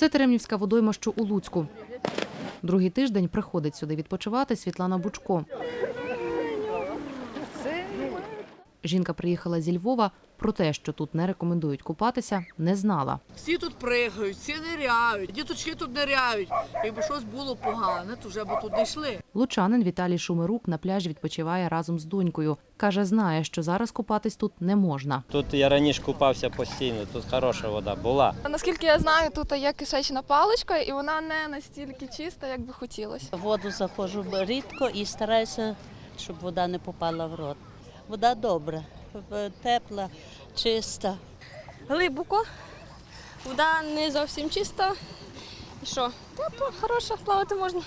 Це Теремнівська водойма, що у Луцьку. Другий тиждень приходить сюди відпочивати Світлана Бучко. Жінка приїхала зі Львова. Про те, що тут не рекомендують купатися, не знала. Всі тут пригають, всі ниряють, діточки тут ниряють. Якби щось було погане, то вже б тут не йшли. Лучанин Віталій Шумирук на пляжі відпочиває разом з донькою. Каже, знає, що зараз купатись тут не можна. Тут я раніше купався постійно, тут хороша вода була. Наскільки я знаю, тут є кишечна паличка, і вона не настільки чиста, як би хотілося. Воду заходжу рідко і стараюся, щоб вода не попала в рот. Вода добра, тепла, чиста. глибоко, вода не зовсім чиста. І що? Тепло, хороша, плавати можна.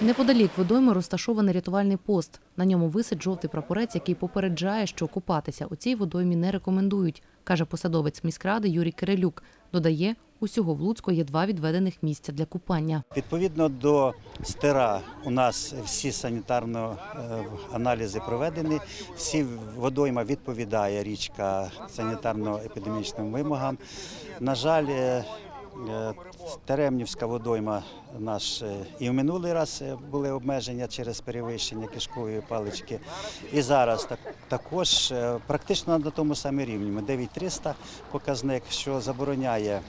Неподалік водойми розташований рятувальний пост. На ньому висить жовтий прапорець, який попереджає, що купатися у цій водоймі не рекомендують, каже посадовець міськради Юрій Кирилюк. Додає, усього в Луцьку є два відведених місця для купання. Відповідно до стира у нас всі санітарно е, аналізи проведені. Всі водойма відповідає річка санітарно-епідемічним вимогам. На жаль, е, Теремнівська водойма наш е, і в минулий раз е, були обмеження через перевищення кишкової палички. І зараз так, також е, практично на тому самому рівні. Ми 9300 показник, що забороняє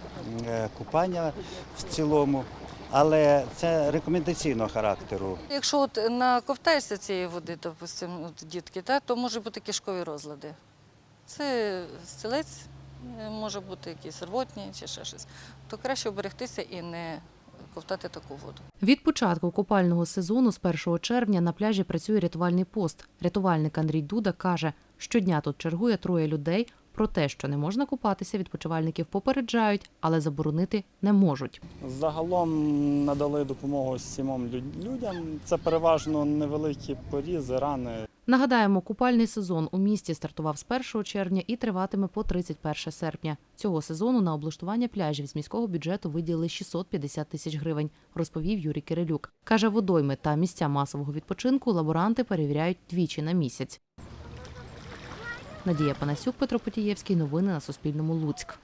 е, купання в цілому. Але це рекомендаційного характеру. Якщо от наковтаєшся цієї води, допустимо, дітки, то може бути кишкові розлади. Це стілець, е, може бути якісь рвотні чи ще щось. То краще оберегтися і не ковтати таку воду. Від початку купального сезону з 1 червня на пляжі працює рятувальний пост. Рятувальник Андрій Дуда каже, щодня тут чергує троє людей. Про те, що не можна купатися, відпочивальників попереджають, але заборонити не можуть. Загалом надали допомогу сімом люд- людям. Це переважно невеликі порізи, рани. Нагадаємо, купальний сезон у місті стартував з 1 червня і триватиме по 31 серпня. Цього сезону на облаштування пляжів з міського бюджету виділили 650 тисяч гривень, розповів Юрій Кирилюк. Каже, водойми та місця масового відпочинку лаборанти перевіряють двічі на місяць. Надія Панасюк, Петро Потієвський. Новини на Суспільному. Луцьк.